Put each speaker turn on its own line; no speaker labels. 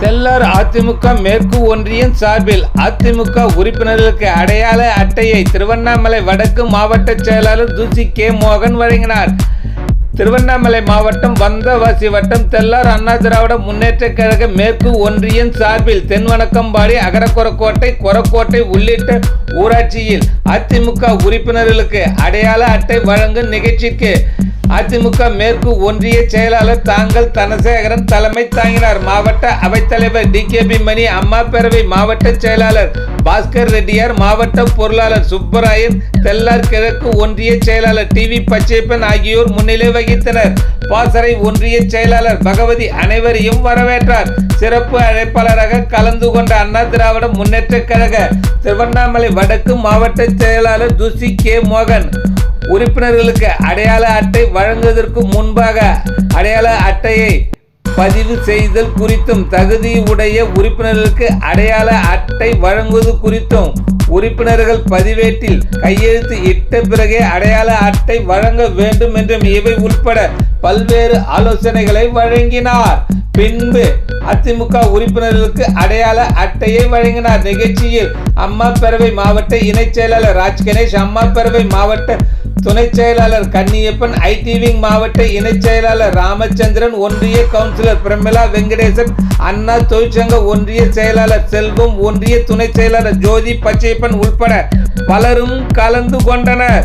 தெல்லார் அதிமுக மேற்கு ஒன்றியம் சார்பில் அதிமுக உறுப்பினர்களுக்கு அடையாள அட்டையை திருவண்ணாமலை வடக்கு மாவட்ட செயலாளர் தூசி கே மோகன் வழங்கினார். திருவண்ணாமலை மாவட்டம் வந்தவாசி வட்டம் தெல்லார் அண்ணா திராவிட முன்னேற்ற கழக மேற்கு ஒன்றியம் சார்பில் தென்வணக்கம்பாடி அகரக்குரக்கோட்டை கொரக்கோட்டை உள்ளிட்ட ஊராட்சியில் அதிமுக உறுப்பினர்களுக்கு அடையாள அட்டை வழங்கும் நிகழ்ச்சிக்கு அதிமுக மேற்கு ஒன்றிய செயலாளர் தாங்கள் தனசேகரன் தலைமை தாங்கினார். மாவட்ட அவைத்தலைவர் டி கே பி மணி அம்மா பேரவை மாவட்ட செயலாளர் பாஸ்கர் ரெட்டியார் மாவட்ட பொருளாளர் சுப்பராயன் தெல்லார் கிழக்கு ஒன்றிய செயலாளர் டி வி பச்சைப்பன் ஆகியோர் முன்னிலை வகித்தனர். பாசறை ஒன்றிய செயலாளர் பகவதி அனைவரையும் வரவேற்றார். சிறப்பு அழைப்பாளராக கலந்து கொண்ட அண்ணா திராவிட முன்னேற்ற கழக திருவண்ணாமலை வடக்கு மாவட்ட செயலாளர் துசி கே மோகன் உறுப்பினர்களுக்கு அடையாள அட்டை வழங்குவதற்கு முன்பாக அடையாள அட்டையை பதிவு செய்தல் குறித்தும் தகுதியுடைய உறுப்பினர்களுக்கு அடையாள அட்டை வழங்குவது குறித்தும் உறுப்பினர்கள் பதிவேட்டில் கையெழுத்து இட்ட பிறகே அடையாள அட்டை வழங்க வேண்டும் என்றும் இவை உட்பட பல்வேறு ஆலோசனைகளை வழங்கினார். பின்பு அதிமுக உறுப்பினர்களுக்கு அடையாள அட்டையை வழங்கினார். நிகழ்ச்சியில் அம்மா பேரவை மாவட்ட இணைச் செயலாளர் ராஜ் கணேஷ் அம்மா பேரவை மாவட்ட துணை செயலாளர் கன்னியப்பன் ஐடிவிங் மாவட்ட இணைச் செயலாளர் ராமச்சந்திரன் ஒன்றிய கவுன்சிலர் பிரமிளா வெங்கடேசன் அண்ணா தொழிற்சங்க ஒன்றிய செயலாளர் செல்வம் ஒன்றிய துணை செயலாளர் ஜோதி பச்சையப்பன் உள்பட பலரும் கலந்து கொண்டனர்.